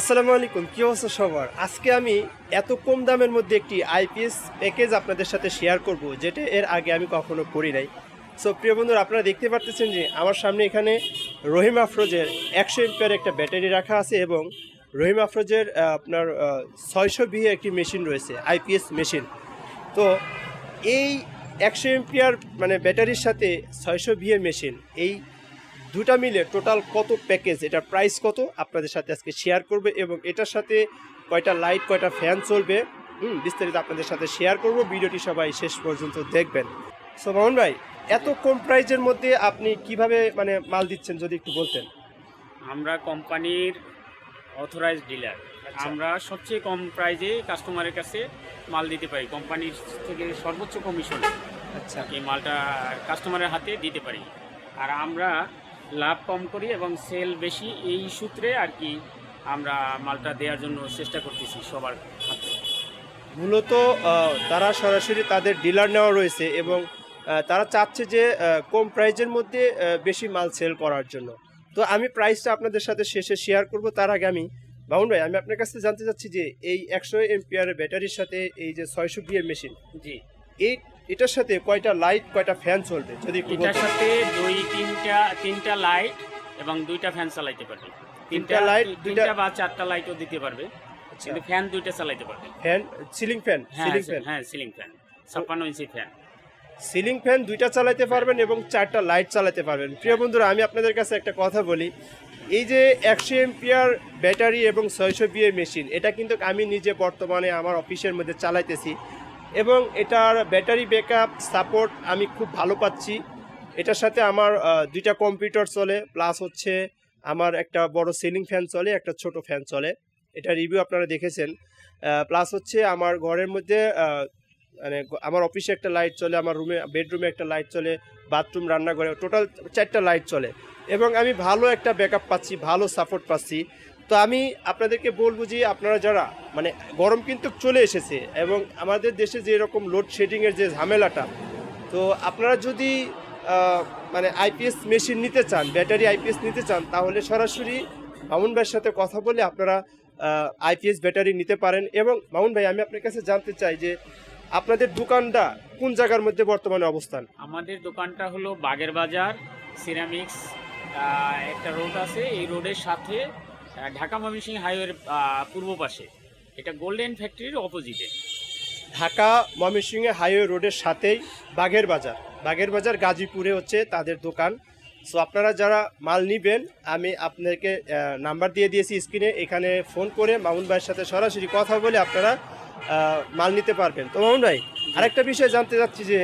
আসসালামু আলাইকুম, কি অবস্থা সবার? আজকে আমি এত কম দামের মধ্যে একটি আইপিএস প্যাকেজ আপনাদের সাথে শেয়ার করব, যেটা এর আগে আমি কখনো করি নাই। সো প্রিয় বন্ধুরা, আপনারা দেখতে পারতেছেন যে আমার সামনে এখানে রহিম আফরোজের একশো এমপিয়ার একটা ব্যাটারি রাখা আছে এবং রহিম আফরোজের আপনার ছয়শো বিয়ে একটি মেশিন রয়েছে, আইপিএস মেশিন তো এই একশো এমপিয়ার মানে ব্যাটারির সাথে ছয়শো বিয়ে মেশিন এই দুটা মিলে টোটাল কত প্যাকেজ এটার প্রাইস কত? আপনাদের সাথে আজকে শেয়ার করবে এবং এটার সাথে কয়টা লাইট কয়টা ফ্যান চলবে? হুম বিস্তারিত আপনাদের সাথে শেয়ার করব। ভিডিওটি সবাই শেষ পর্যন্ত দেখবেন। সো মামুন ভাই এত কম প্রাইজের মধ্যে আপনি কীভাবে মানে মাল দিচ্ছেন যদি একটু বলতেন? আমরা কোম্পানির অথরাইজ ডিলার আচ্ছা। আমরা সবচেয়ে কম প্রাইজে কাস্টমারের কাছে মাল দিতে পারি। কোম্পানির থেকে সর্বোচ্চ কমিশন আচ্ছা। এই মালটা কাস্টমারের হাতে দিতে পারি। আর আমরা লাভ কম করি এবং সেল বেশি এই সূত্রে আর কি আমরা মালটা দেওয়ার জন্য চেষ্টা করতেছি সবার হাতে। মূলত তারা সরাসরি তাদের ডিলার নেওয়া রয়েছে এবং তারা চাচ্ছে যে কম প্রাইজের মধ্যে বেশি মাল সেল করার জন্য। তো আমি প্রাইসটা আপনাদের সাথে শেষে শেয়ার করব তার আগে আমি বাউন ভাই আমি আপনার কাছে জানতে চাচ্ছি যে এই একশো এমপিআর ব্যাটারির সাথে এই যে ছয়শো বিয়ের মেশিন জি। এই এটার সাথে কয়টা লাইট কয়টা ফ্যান চলবে? যদি একটু এটার সাথে দুই তিনটা তিনটা লাইট এবং দুইটা ফ্যান চালাইতে পারবে। তিনটা লাইট দুইটা- বা চারটা লাইটও দিতে পারবে। আচ্ছা, কিন্তু ফ্যান দুইটা চালাইতে পারবে। ফ্যান সিলিং ফ্যান হ্যাঁ সিলিং ফ্যান হ্যাঁ সিলিং ফ্যান ছাপ্পান্ন ইঞ্চি ফ্যান সিলিং ফ্যান দুইটা চালাতে পারবেন এবং চারটা লাইট চালাতে পারবেন। প্রিয় বন্ধুরা আমি আপনাদের কাছে একটা কথা বলি। এই যে একশো এমপিআর ব্যাটারি এবং ছয়শো বিএ মেশিন এটা কিন্তু আমি নিজে বর্তমানে আমার অফিসের মধ্যে চালাইতেছি। এবং এটার ব্যাটারি ব্যাকআপ সাপোর্ট আমি খুব ভালো পাচ্ছি। এটার সাথে আমার দুইটা কম্পিউটার চলে প্লাস হচ্ছে আমার একটা বড় সিলিং ফ্যান চলে, একটা ছোট ফ্যান চলে। এটা রিভিউ আপনারা দেখেছেন। প্লাস হচ্ছে আমার ঘরের মধ্যে মানে আমার অফিসে একটা লাইট চলে, আমার রুমে বেডরুমে একটা লাইট চলে বাথরুম রান্নাঘরে টোটাল চারটা লাইট চলে। এবং আমি ভালো একটা ব্যাকআপ পাচ্ছি, ভালো সাপোর্ট পাচ্ছি। তো আমি আপনাদেরকে বলব যে আপনারা যারা মানে গরম কিন্তু চলে এসেছে এবং আমাদের দেশে যে এরকম লোডশেডিংয়ের যে ঝামেলাটা, তো আপনারা যদি মানে আইপিএস মেশিন নিতে চান ব্যাটারি আইপিএস নিতে চান, তাহলে সরাসরি মামুন ভাইয়ের সাথে কথা বলে আপনারা আইপিএস ব্যাটারি নিতে পারেন এবং মামুন ভাই, আমি আপনার কাছে জানতে চাই যে আপনাদের দোকানটা কোন জায়গার মধ্যে বর্তমানে অবস্থান? আমাদের দোকানটা হলো বাগের বাজার সিরামিক্স একটা রোড আছে, এই রোডের সাথে ঢাকা ময়মনসিংহ হাইওয়ের পূর্ব পাশে। এটা গোল্ডেন ফ্যাক্টরির অপোজিটে। ঢাকা ময়মনসিংহে হাইওয়ে রোডের সাথেই বাঘের বাজার। বাঘের বাজার গাজীপুরে হচ্ছে তাদের দোকান। সো আপনারা যারা মাল নিবেন, আমি আপনাকে নাম্বার দিয়ে দিয়েছি স্ক্রিনে। এখানে ফোন করে মামুন ভাইয়ের সাথে সরাসরি কথা বলে আপনারা মাল নিতে পারবেন। তো মামুন ভাই, আরেকটা বিষয় জানতে চাচ্ছি যে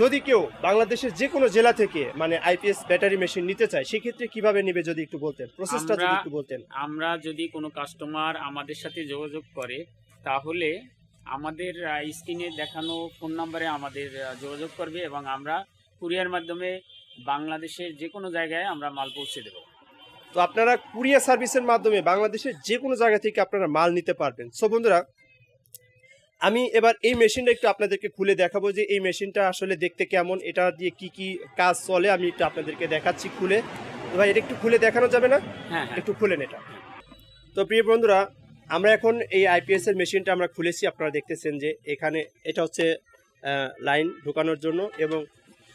যদি কেউ বাংলাদেশের যে কোনো জেলা থেকে মানে আইপিএস ব্যাটারি মেশিন নিতে চায় সেক্ষেত্রে কীভাবে নিবে যদি একটু বলতেন? প্রসেসটা যদি একটু বলতেন। আমরা যদি কোনো কাস্টমার আমাদের সাথে যোগাযোগ করে তাহলে আমাদের স্ক্রিনে দেখানো ফোন নাম্বারে আমাদের যোগাযোগ করবে এবং আমরা কুরিয়ার মাধ্যমে বাংলাদেশের যে কোনো জায়গায় আমরা মাল পৌঁছে দেবো। তো আপনারা কুরিয়ার সার্ভিসের মাধ্যমে বাংলাদেশের যে কোনো জায়গা থেকে আপনারা মাল নিতে পারবেন। সো বন্ধুরা আমি এবার এই মেশিনটা একটু আপনাদেরকে খুলে দেখাবো যে এই মেশিনটা আসলে দেখতে কেমন এটা দিয়ে কি কি কাজ চলে আমি একটু আপনাদেরকে দেখাচ্ছি খুলে। ভাই এটা একটু খুলে দেখানো যাবে না? হ্যাঁ হ্যাঁ। একটু খুলেন এটা তো প্রিয় বন্ধুরা আমরা এখন এই আইপিএস এর মেশিনটা আমরা খুলেছি আপনারা দেখতেছেন যে এখানে এটা হচ্ছে লাইন ঢোকানোর জন্য এবং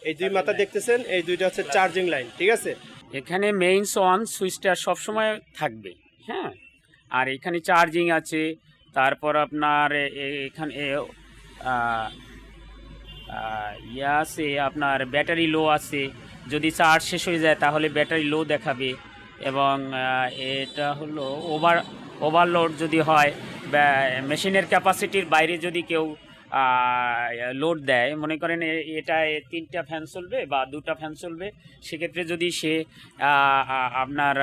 এই দুই মাথা দেখতেছেন এই দুইটা হচ্ছে চার্জিং লাইন ঠিক আছে? এখানে মেইনস অন সুইচটা সবসময় থাকবে হ্যাঁ? আর এখানে চার্জিং আছে তারপর আপনার এখানে ইয়ে আছে আপনার ব্যাটারি লো আছে। যদি চার্জ শেষ হয়ে যায় তাহলে ব্যাটারি লো দেখাবে এবং এটা হলো ওভার, ওভারলোড যদি হয় মেশিনের ক্যাপাসিটির বাইরে যদি কেউ লোড দেয়, মনে করেন এ- এটা এ তিনটা ফ্যান চলবে বা দুটা ফ্যান চলবে, সেক্ষেত্রে যদি সে আপনার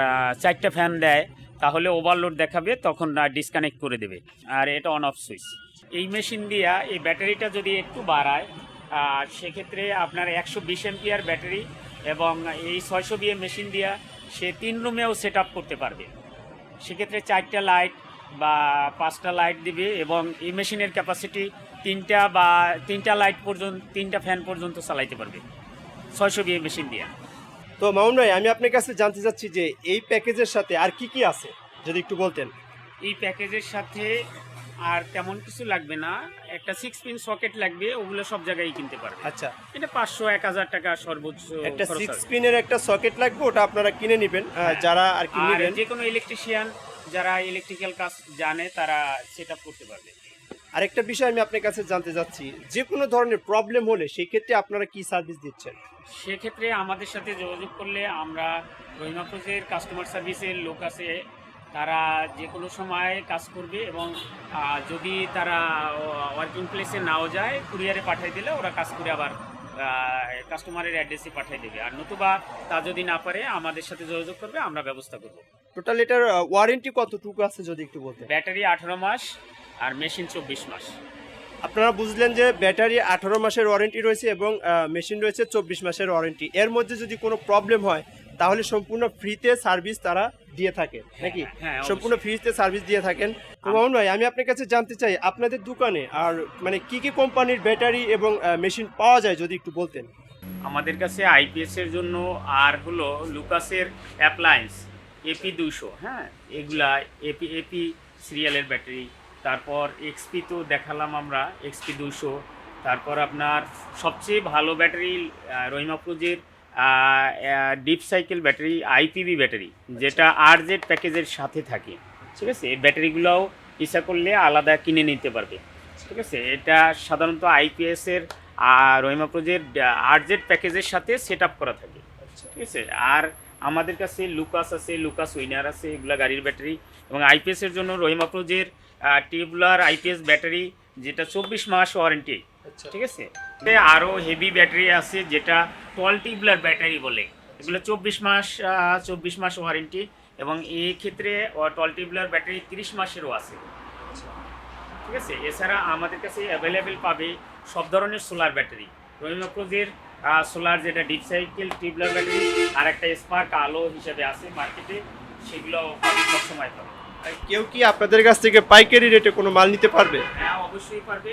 চারটা ফ্যান দেয় তাহলে ওভারলোড দেখাবে, তখন ডিসকানেক্ট করে দেবে। আর এটা অন অফ সুইচ এই মেশিন দিয়া এই ব্যাটারিটা যদি একটু বাড়ায় সেক্ষেত্রে আপনার একশো বিশ এমপিয়ার ব্যাটারি এবং এই ছয়শো বিএ মেশিন দিয়া সে তিন রুমেও সেট করতে পারবে। সেক্ষেত্রে চারটা লাইট বা পাঁচটা লাইট দিবে এবং এই মেশিনের ক্যাপাসিটি তিনটা বা তিনটা লাইট পর্যন্ত, তিনটা ফ্যান পর্যন্ত চালাইতে পারবে। ছয়শো বিএ মেশিন দিয়া। তো মামুন ভাই আমি আপনার কাছে জানতে চাচ্ছি যে এই প্যাকেজের সাথে আর কি কি আছে? যদি একটু বলতেন। এই প্যাকেজের সাথে আর তেমন কিছু লাগবে না। একটা সিক্স পিন সকেট লাগবে ওগুলো সব জায়গায় কিনতে পারবে আচ্ছা। এটা পাঁচশো এক হাজার টাকা সর্বোচ্চ একটা সিক্স পিনের একটা সকেট লাগবে ওটা আপনারা কিনে নেবেন হ্যাঁ। যারা আর কি নেবেন। যে কোনো ইলেকট্রিশিয়ান যারা ইলেকট্রিক্যাল কাজ জানে তারা সেট করতে পারবে। আরেকটা বিষয় আমি আপনার কাছে জানতে চাচ্ছি যে কোনো ধরনের প্রবলেম হলে সেই ক্ষেত্রে আপনারা কি সার্ভিস দিচ্ছেন? সেক্ষেত্রে আমাদের সাথে যোগাযোগ করলে আমরা রহিমাপুজের কাস্টমার সার্ভিসের লোক আছে তারা যে কোনো সময় কাজ করবে এবং যদি তারা ওয়ার্কিং প্লেসে নাও যায় কুরিয়ারে পাঠিয়ে দিলে ওরা কাজ করে আবার কাস্টমারের অ্যাড্রেসে পাঠিয়ে দেবে। আর নতুবা তা যদি না পারে আমাদের সাথে যোগাযোগ করবে আমরা ব্যবস্থা করব। টোটাল এটার ওয়ারেন্টি কতটুকু আছে যদি একটু বলতে ব্যাটারি আঠারো মাস আর মেশিন চব্বিশ মাস। আপনারা বুঝলেন যে ব্যাটারি আঠারো মাসের ওয়ারেন্টি রয়েছে এবং মেশিন রয়েছে চব্বিশ মাসের ওয়ারেন্টি এর মধ্যে যদি কোনো প্রবলেম হয় তাহলে সম্পূর্ণ ফ্রিতে সার্ভিস তারা দিয়ে থাকে। নাকি? হ্যাঁ, সম্পূর্ণ ফ্রিতে সার্ভিস দিয়ে থাকেন। তো মামুন ভাই আমি আপনার কাছে জানতে চাই আপনাদের দোকানে আর মানে কি কি কোম্পানির ব্যাটারি এবং মেশিন পাওয়া যায় যদি একটু বলতেন? আমাদের কাছে আইপিএস এর জন্য আর হলো লুকাসের অ্যাপ্লায়েন্স এপি দুশো হ্যাঁ? এগুলা এপি এপি সিরিয়ালের ব্যাটারি তারপর এক্সপি তো দেখালাম আমরা এক্সপি দুশো তারপর আপনার সবচেয়ে ভালো battery রহিমাপুজের deep cycle battery IPB battery যেটা আর জেড প্যাকেজের সাথে থাকে। ঠিক আছে? এই ব্যাটারিগুলোও ইচ্ছা করলে আলাদা কিনে নিতে পারবে। ঠিক আছে? এটা সাধারণত আইপিএস এর আর জেড প্যাকেজের সাথে সেট আপ করা থাকে। ঠিক আছে? আর আমাদের কাছে লুকাস আছে লুকাস উইনার আছে এগুলা গাড়ির ব্যাটারি। এবং আইপিএসের জন্য রহিমাপ্রোজের টিউবুলার আইপিএস ব্যাটারি যেটা চব্বিশ মাস ওয়ারেন্টি। ঠিক আছে? আরও হেভি ব্যাটারি আছে যেটা টল টিউবুলার ব্যাটারি বলে। এগুলো চব্বিশ মাস চব্বিশ মাস ওয়ারেন্টি এবং এই ক্ষেত্রে টল টিউবুলার ব্যাটারি তিরিশ মাসেরও আছে। ঠিক আছে? এছাড়া আমাদের কাছে অ্যাভেলেবেল পাবে সব ধরনের সোলার ব্যাটারি। রহিমাপ্রোজের সোলার যেটা ডিপ সাইকেল টিউবলার ব্যাটারি আর একটা স্পার্ক আলো হিসেবে আছে মার্কেটে সেগুলো সবসময় পাবে। কেউ কি আপনাদের কাছ থেকে পাইকারি রেটে কোনো মাল নিতে পারবে? হ্যাঁ অবশ্যই পারবে।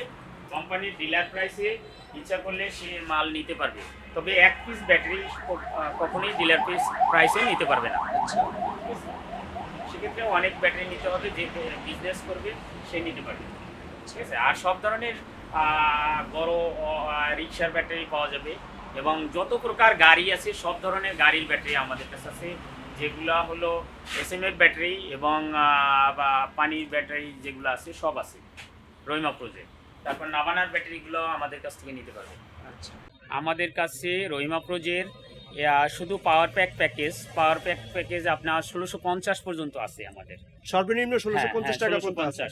কোম্পানির ডিলার প্রাইসে ইচ্ছা করলে সে মাল নিতে পারবে। তবে এক পিস ব্যাটারি কখনোই ডিলার পিস প্রাইসে নিতে পারবে না। সেক্ষেত্রে অনেক ব্যাটারি নিতে হবে যে বিজনেস করবে সে নিতে পারবে। ঠিক আছে? আর সব ধরনের বড় রিক্সার ব্যাটারি পাওয়া যাবে। এবং যত প্রকার গাড়ি আছে সব ধরনের গাড়ির ব্যাটারি আমাদের কাছে আছে। যেগুলো হলো এস এম এফ ব্যাটারি এবং পানির ব্যাটারি যেগুলো আছে সব আছে। রহিমা প্রজেক্ট তারপর নাবানার ব্যাটারিগুলো আমাদের কাছ থেকে নিতে পারবে। আচ্ছা। আমাদের কাছে রহিমা প্রোজের শুধু power pack package power pack package আপনার ষোলোশো পঞ্চাশ পর্যন্ত আছে আমাদের। সর্বনিম্ন ষোলোশো পঞ্চাশ টাকা ষোলোশো পঞ্চাশ।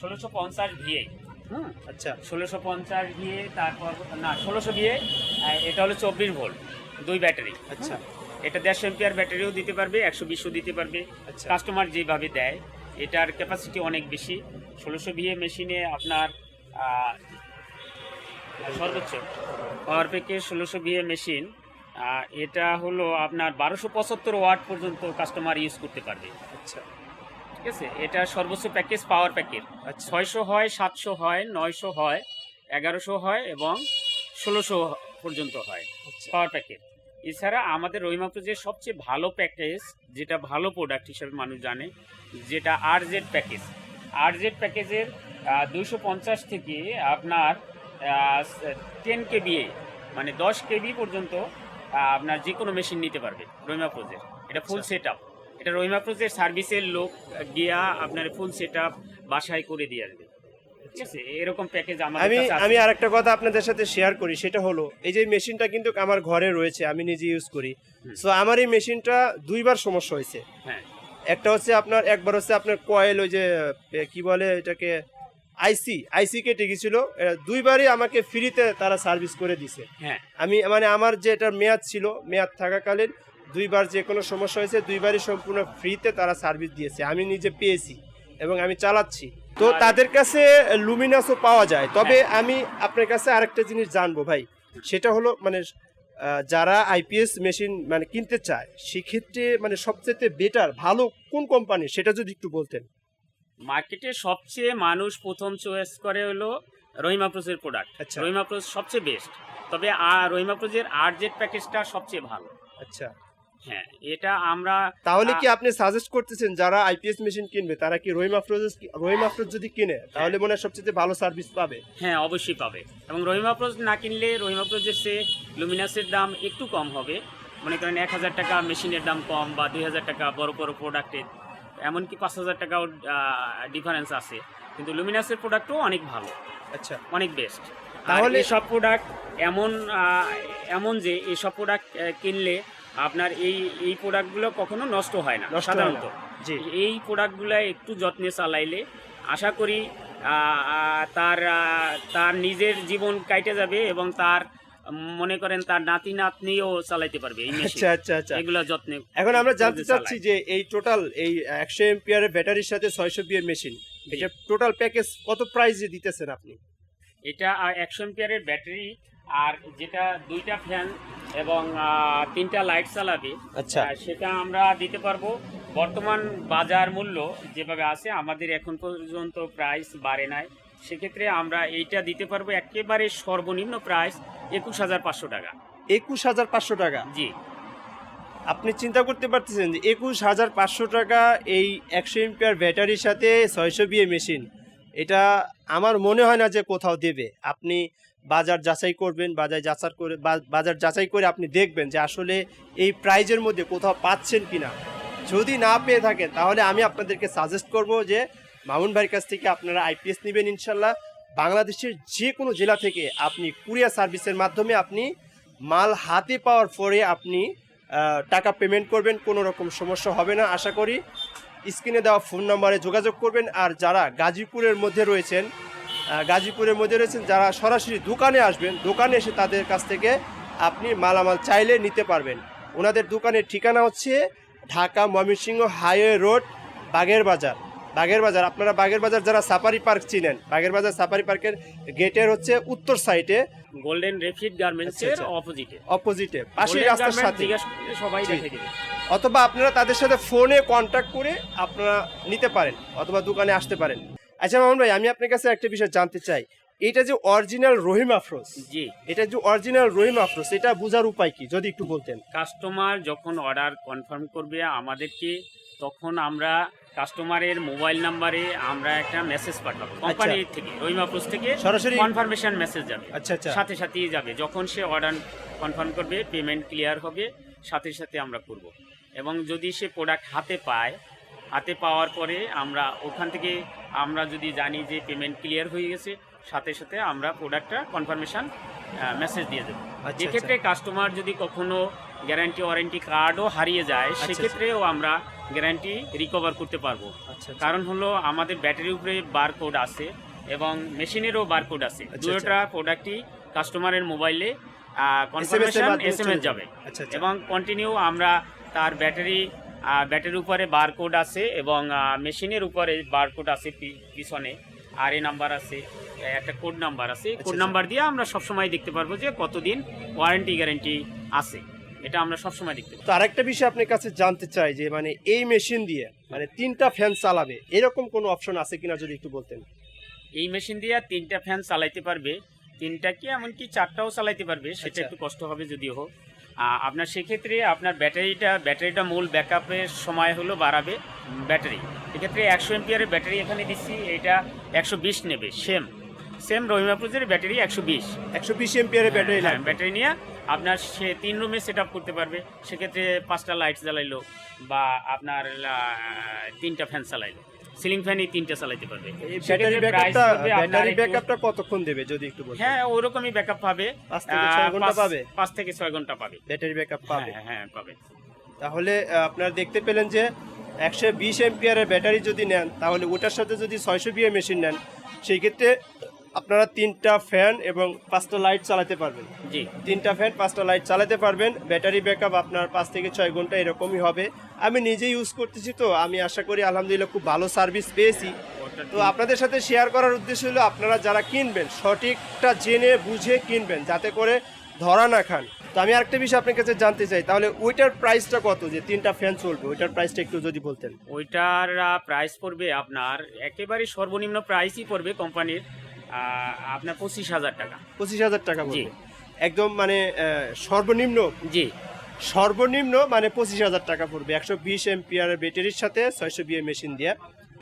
ষোলোশো পঞ্চাশ ভিএ হুম আচ্ছা। ষোলোশো পঞ্চাশ ভিএ তারপর না ষোলোশো ভিএ এটা হলো চব্বিশ ভোল্ট দুই ব্যাটারি। আচ্ছা। এটা দেড়শো এমপিআর ব্যাটারিও দিতে পারবে একশো বিশও দিতে পারবে। আচ্ছা। কাস্টমার যেভাবে দেয় এটার ক্যাপাসিটি অনেক বেশি। ষোলোশো বিএ মেশিনে আপনার সর্বোচ্চ পাওয়ার প্যাকের ষোলোশো বিএ মেশিন এটা হলো আপনার বারোশো পঁচাত্তর ওয়াট পর্যন্ত কাস্টমার ইউজ করতে পারবে। আচ্ছা। ঠিক আছে? এটা সর্বোচ্চ প্যাকেজ পাওয়ার আচ্ছা। ছয়শো হয় সাতশো হয় নয়শো হয় এগারোশো হয় এবং ষোলোশো পর্যন্ত হয় আচ্ছা। পাওয়ার প্যাকেজ এছাড়া আমাদের রহিমাপুরের সবচেয়ে ভালো প্যাকেজ যেটা ভালো প্রোডাক্ট হিসেবে মানুষ জানে যেটা R Z package R Z প্যাকেজের দুশো পঞ্চাশ থেকে আপনার টেন কেবি মানে দশ কেবি পর্যন্ত আপনার যে কোনো মেশিন নিতে পারবে রহিমা প্রোজের এটা ফুল। সেট আপ এটা রহিমা প্রোজের সার্ভিসের লোক গিয়া আপনার ফুল সেট আপ বাসায় করে দিয়ে আসবে। ঠিক আছে এরকম প্যাকেজ আমাদের আমি। আমি আরেকটা কথা আপনাদের সাথে শেয়ার করি সেটা হলো এই যে মেশিনটা কিন্তু আমার ঘরে রয়েছে আমি নিজে ইউজ করি। সো আমার এই মেশিনটা দুইবার সমস্যা হয়েছে। হ্যাঁ। একটা হচ্ছে আপনার একবার হচ্ছে আপনার কয়েল ওই যে কি বলে এটাকে আইসি আইসি কেটে গেছিল দুইবারই আমাকে ফ্রিতে তারা সার্ভিস করে দিছে। হ্যাঁ। আমি মানে আমার যে এটার মেয়াদ ছিল মেয়াদ থাকাকালীন দুইবার যে কোনো সমস্যা হয়েছে দুইবারই সম্পূর্ণ ফ্রিতে তারা সার্ভিস দিয়েছে। আমি নিজে পেয়েছি এবং আমি চালাচ্ছি। তো তাদের কাছে লুমিনাসও পাওয়া যায়। তবে আমি আপনার কাছে আরেকটা জিনিস জানব ভাই। সেটা হলো মানে যারা আইপিএস মেশিন মানে কিনতে চায় সেক্ষেত্রে মানে সবচেয়ে বেটার ভালো কোন কোম্পানি সেটা যদি একটু বলতেন। মার্কেটে সবচেয়ে মানুষ প্রথম চয়েস করে হলো রহিমা প্রোজের প্রোডাক্ট আচ্ছা। রহিমা প্রোজ সবচেয়ে বেস্ট তবে আর রহিমা প্রোজের আর জেড প্যাকেজটা সবচেয়ে ভালো। আচ্ছা। হ্যাঁ এটা আমরা তাহলে কি আপনি সাজেস্ট করতেছেন যারা আইপিএস মেশিন কিনবে তারা কি রহিম আফরোজ রহিম আফরোজ যদি কিনে তাহলে মনে হয় সবচেয়ে ভালো সার্ভিস পাবে। হ্যাঁ অবশ্যই পাবে। এবং রহিমা প্রোজ না কিনলে রহিমা প্রোজের চেয়ে লুমিনাসের দাম একটু কম হবে। মনে করেন এক হাজার টাকা মেশিনের দাম কম বা দুই হাজার টাকা বড় বড় প্রোডাক্টের এমনকি পাঁচ হাজার টাকাও ডিফারেন্স আছে। কিন্তু লুমিনাসের প্রোডাক্টও অনেক ভালো। আচ্ছা। অনেক বেস্ট তাহলে- সব প্রোডাক্ট এমন এমন যে এইসব প্রোডাক্ট কিনলে আপনার এই এই প্রোডাক্টগুলো কখনো নষ্ট হয় না। সাধারণত। এই প্রোডাক্টগুলো একটু যত্নে চালাইলে আশা করি তার তার নিজের জীবন কাইটে যাবে এবং তার মনে করেন তার নাতি নাতনিও চালাইতে পারবে এই আচ্ছা আচ্ছা আচ্ছা। এগুলো যত্নে এখন আমরা জানতে চাচ্ছি যে এই টোটাল এই একশো এমপিআর ব্যাটারির সাথে ছয়শো বিএ মেশিন এটা টোটাল প্যাকেজ কত প্রাইসে দিতেছেন আপনি? এটা একশো এম্পিয়ারের ব্যাটারি আর যেটা দুইটা ফ্যান এবং তিনটা লাইট চালাবে আচ্ছা। সেটা আমরা দিতে পারব। বর্তমান বাজার মূল্য যেভাবে আছে আমাদের এখন পর্যন্ত প্রাইস বাড়ে নাই। সেক্ষেত্রে আমরা এইটা দিতে পারব একেবারে সর্বনিম্ন প্রাইস একুশ হাজার পাঁচশো টাকা। একুশ হাজার পাঁচশো টাকা? জি। আপনি চিন্তা করতে পারতেছেন যে একুশ হাজার পাঁচশো টাকা এই একশো এমপিআর ব্যাটারির সাথে ছয়শো বিএ মেশিন এটা আমার মনে হয় না যে কোথাও দেবে। আপনি বাজার যাচাই করবেন, বাজার যাচাই করে বাজার যাচাই করে আপনি দেখবেন যে আসলে এই প্রাইজের মধ্যে কোথাও পাচ্ছেন কি না যদি না পেয়ে থাকেন, তাহলে আমি আপনাদেরকে সাজেস্ট করব যে মামুন ভাইয়ের কাছ থেকে আপনারা আইপিএস নেবেন ইনশাল্লাহ। বাংলাদেশের যে কোনো জেলা থেকে আপনি কুরিয়ার সার্ভিসের মাধ্যমে আপনি মাল হাতে পাওয়ার পরে আপনি টাকা পেমেন্ট করবেন, কোনো রকম সমস্যা হবে না, আশা করি। স্ক্রিনে দেওয়া ফোন নম্বরে যোগাযোগ করবেন। আর যারা গাজীপুরের মধ্যে রয়েছেন গাজীপুরের মধ্যে রয়েছেন যারা সরাসরি দোকানে আসবেন দোকানে এসে তাদের কাছ থেকে আপনি মালামাল চাইলে নিতে পারবেন। ওনাদের দোকানের ঠিকানা হচ্ছে ঢাকা ময়মনসিংহ হাইওয়ে রোড বাগের বাজার। বাগের বাজার আপনারা বাগের বাজার যারা সাফারি পার্ক চিনেন বাগের বাজার সাফারি পার্কের গেটের হচ্ছে উত্তর সাইডে গোল্ডেন রেফিড গার্মেন্টস এর। অপোজিটে অপোজিটে পাশের রাস্তার সাথে। সবাই দেখে দিবে অথবা আপনারা তাদের সাথে ফোনে কন্ট্যাক্ট করে আপনারা নিতে পারেন অথবা দোকানে আসতে পারেন। আচ্ছা মামুন ভাই আমি আপনার কাছে একটা বিষয় জানতে চাই। এটা যে অরিজিনাল রহিম আফরোজ জি। এটা যে অরিজিনাল রহিম আফরোজ এটা বোঝার উপায় কি? যদি একটু বলতেন। কাস্টমার যখন অর্ডার কনফার্ম করবে আমাদেরকে তখন আমরা কাস্টমারের মোবাইল নাম্বারে আমরা একটা মেসেজ পাঠাবো। কোম্পানি থেকে রহিমাপুস থেকে সরাসরি কনফার্মেশন মেসেজ যাবে। আচ্ছা আচ্ছা। সাথে সাথেই যাবে। যখন সে অর্ডার কনফার্ম করবে পেমেন্ট ক্লিয়ার হবে সাথে সাথে আমরা করব। এবং যদি সে প্রোডাক্ট হাতে পায় হাতে পাওয়ার পরে আমরা ওখান থেকে আমরা যদি জানি যে পেমেন্ট ক্লিয়ার হয়ে গেছে সাথে সাথে আমরা প্রোডাক্টটা কনফার্মেশন মেসেজ দিয়ে দেবো। আচ্ছা, যেক্ষেত্রে কাস্টমার যদি কখনো গ্যারান্টি ওয়ারেন্টি কার্ডও হারিয়ে যায় আচ্ছা। সেক্ষেত্রেও আমরা গ্যারান্টি রিকভার করতে পারব। আচ্ছা আচ্ছা। কারণ হলো আমাদের ব্যাটারির উপরে বারকোড আছে এবং মেশিনেরও বারকোড আছে। আচ্ছা, দুটোটা প্রোডাক্টই কাস্টমারের মোবাইলে কনফার্মেশন এস এম এস যাবে। আচ্ছা আচ্ছা। এবং কন্টিনিউ আমরা তার ব্যাটারি ব্যাটারির উপরে বারকোড আছে এবং মেশিনের উপরে বারকোড আছে পিছনে। আর এ নাম্বার আছে একটা কোড নাম্বার আছে। কোড আচ্ছা। নাম্বার দিয়ে আমরা সবসময় দেখতে পারব যে কতদিন ওয়ারেন্টি গ্যারেন্টি আছে। এটা আমরা সবসময় দেখতে তো আরেকটা বিষয় আপনার কাছে জানতে চাই যে মানে এই মেশিন দিয়ে মানে তিনটা ফ্যান চালাবে এরকম কোনো অপশন আছে কিনা যদি একটু বলতেন? এই মেশিন দিয়ে তিনটা ফ্যান চালাইতে পারবে। তিনটা কি এমনকি চারটাও চালাইতে পারবে সেটা আচ্ছা। একটু কষ্ট হবে যদিও। হোক আপনার সেক্ষেত্রে আপনার ব্যাটারিটা ব্যাটারিটা মূল ব্যাকআপের সময় হলো বাড়াবে ব্যাটারি। এক্ষেত্রে একশো এমপিয়ারের ব্যাটারি এখানে দিচ্ছি এটা একশো বিশ নেবে সেম সেম রহিমাপুজের ব্যাটারি একশো বিশ। একশো বিশ এমপিয়ারের ব্যাটারি হ্যাঁ ব্যাটারি নিয়ে আপনার সে তিন রুমে সেট আপ করতে পারবে। সেক্ষেত্রে পাঁচটা লাইট জ্বালাইলো বা আপনার তিনটা ফ্যান চালাইলো। সিলিং ফ্যানই তিনটা পারবে। ব্যাটারি ব্যাকআপটা ব্যাটারি ব্যাকআপটা কতক্ষণ দেবে যদি একটু বলেন হ্যাঁ ওরকমই ব্যাকআপ পাবে। 5 থেকে 6 ঘণ্টা পাবে? পাঁচ থেকে ছয় ঘণ্টা পাবে। ব্যাটারি ব্যাকআপ পাবে? হ্যাঁ পাবে। তাহলে আপনারা দেখতে পেলেন যে একশো বিশ এমপিয়ারের ব্যাটারি যদি নেন তাহলে ওটার সাথে যদি ছয়শো বিএ মেশিন নেন সেই ক্ষেত্রে আপনারা তিনটা ফ্যান এবং পাঁচটা লাইট চালাতে পারবেন। জি। তিনটা ফ্যান পাঁচটা লাইট চালাতে পারবেন। ব্যাটারি ব্যাকআপ আপনার পাঁচ থেকে ছয় ঘণ্টা এরকমই হবে। আমি নিজে ইউজ করতেছি তো আমি আশা করি আলহামদুলিল্লাহ খুব ভালো সার্ভিস পেয়েছি। তো আপনাদের সাথে শেয়ার করার উদ্দেশ্য হলো আপনারা যারা কিনবেন সঠিকটা জেনে বুঝে কিনবেন যাতে করে ধরা না খান। তো আমি আরেকটা বিষয় আপনার কাছে জানতে চাই তাহলে ওইটার প্রাইসটা কত? যে তিনটা ফ্যান চলবে ওইটার প্রাইসটা একটু যদি বলতেন। ওইটার প্রাইস পড়বে আপনার একেবারে সর্বনিম্ন প্রাইসই পড়বে কোম্পানির আপনার পঁচিশ হাজার টাকা। পঁচিশ হাজার টাকা জি। একদম মানে সর্বনিম্ন? জি। সর্বনিম্ন মানে পঁচিশ হাজার টাকা পড়বে। একশো বিশ এমপিআর ব্যাটারির সাথে ছয়শো বিএ মেশিন দিয়ে।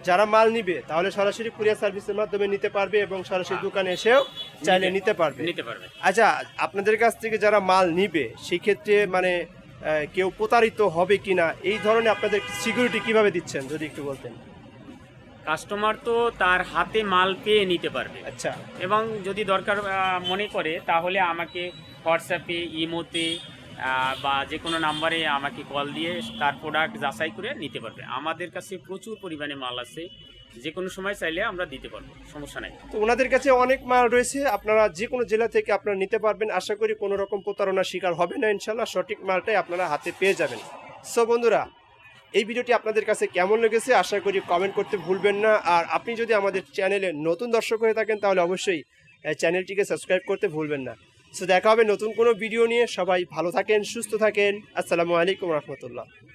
যারা মাল নিবে তাহলে সরাসরি কুরিয়ার সার্ভিসের মাধ্যমে নিতে পারবে এবং সরাসরি দোকানে এসেও চাইলে নিতে পারবে। নিতে পারবে। আচ্ছা আপনাদের কাছ থেকে যারা মাল নিবে সেই ক্ষেত্রে মানে কেউ প্রতারিত হবে কিনা এই ধরনের আপনাদের সিকিউরিটি কীভাবে দিচ্ছেন যদি একটু বলতেন? কাস্টমার তো তার হাতে মাল পেয়ে নিতে পারবে। আচ্ছা। এবং যদি দরকার মনে করে তাহলে আমাকে হোয়াটসঅ্যাপে ইমোতে বা যে কোনো নাম্বারে আমাকে কল দিয়ে তার প্রোডাক্ট যাচাই করে নিতে পারবে। আমাদের কাছে প্রচুর পরিমাণে মাল আছে। যে কোনো সময় চাইলে আমরা দিতে পারব সমস্যা নাই। তো ওনাদের কাছে অনেক মাল রয়েছে। আপনারা যে কোনো জেলা থেকে আপনারা নিতে পারবেন। আশা করি কোনো রকম প্রতারণার শিকার হবে না ইনশাল্লাহ সঠিক মালটাই আপনারা হাতে পেয়ে যাবেন। সো বন্ধুরা এই ভিডিওটি আপনাদের কাছে কেমন লেগেছে আশা করি কমেন্ট করতে ভুলবেন না। আর আপনি যদি আমাদের চ্যানেলে নতুন দর্শক হয়ে থাকেন, তাহলে অবশ্যই চ্যানেলটিকে সাবস্ক্রাইব করতে ভুলবেন না। সো দেখা হবে নতুন কোনো ভিডিও নিয়ে। সবাই ভালো থাকেন, সুস্থ থাকেন। আসসালামু আলাইকুম রহমতুল্লাহ।